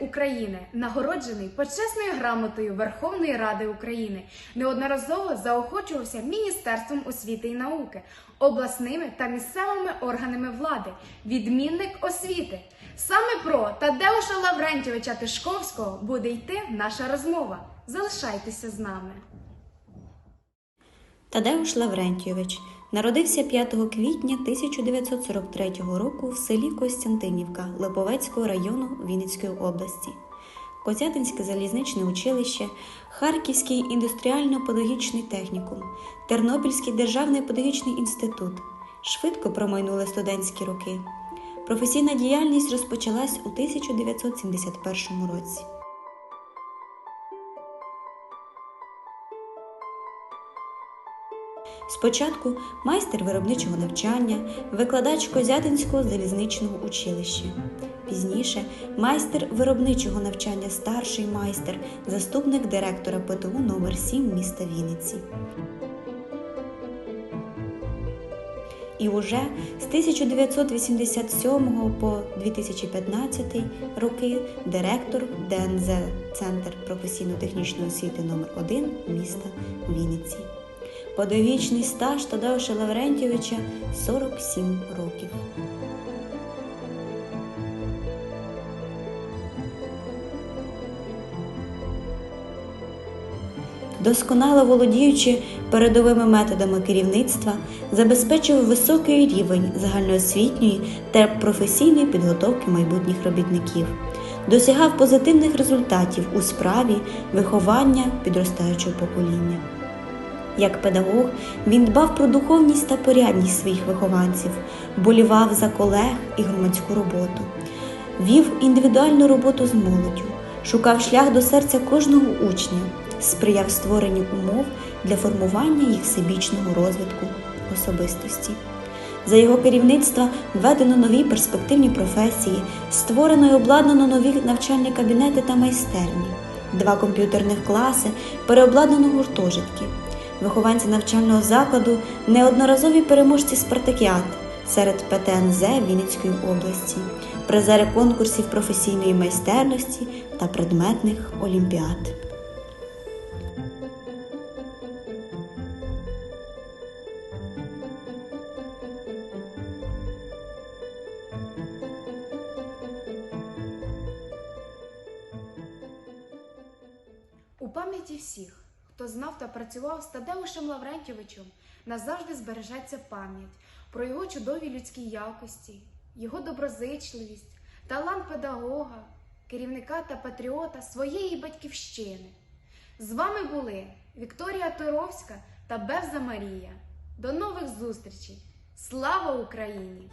України, нагороджений почесною грамотою Верховної Ради України, неодноразово заохочувався Міністерством освіти і науки, обласними та місцевими органами влади, відмінник освіти. Саме про Тадеуша Лаврентьовича Тишковського буде йти наша розмова. Залишайтеся з нами. Тадеуш Лаврентійович народився 5 квітня 1943 року в селі Костянтинівка Липовецького району Вінницької області. Козятинське залізничне училище, Харківський індустріально-педагогічний технікум, Тернопільський державний педагогічний інститут. Швидко промайнули студентські роки. Професійна діяльність розпочалась у 1971 році. Спочатку майстер виробничого навчання, викладач Козятинського залізничного училища. Пізніше майстер виробничого навчання, старший майстер, заступник директора ПТУ номер 7 міста Вінниці. І уже з 1987 по 2015 роки директор ДНЗ Центр професійно-технічної освіти номер 1 міста Вінниці. Подовічний стаж Тадеуша Лаврентьовича 47 років. Досконало володіючи передовими методами керівництва, забезпечив високий рівень загальноосвітньої та професійної підготовки майбутніх робітників, досягав позитивних результатів у справі виховання підростаючого покоління. Як педагог він дбав про духовність та порядність своїх вихованців, болівав за колег і громадську роботу, вів індивідуальну роботу з молоддю, шукав шлях до серця кожного учня, сприяв створенню умов для формування їх всебічного розвитку особистості. За його керівництва введено нові перспективні професії, створено і обладнано нові навчальні кабінети та майстерні, два комп'ютерних класи, переобладнано гуртожитки. Вихованці навчального закладу неодноразові переможці спартакіад серед ПТНЗ Вінницької області, призери конкурсів професійної майстерності та предметних олімпіад. У пам'яті всіх, хто знав та працював з Тадеушем Лаврентьовичем, назавжди збережеться пам'ять про його чудові людські якості, його доброзичливість, талант педагога, керівника та патріота своєї батьківщини. З вами були Вікторія Туровська та Бевза Марія. До нових зустрічей! Слава Україні!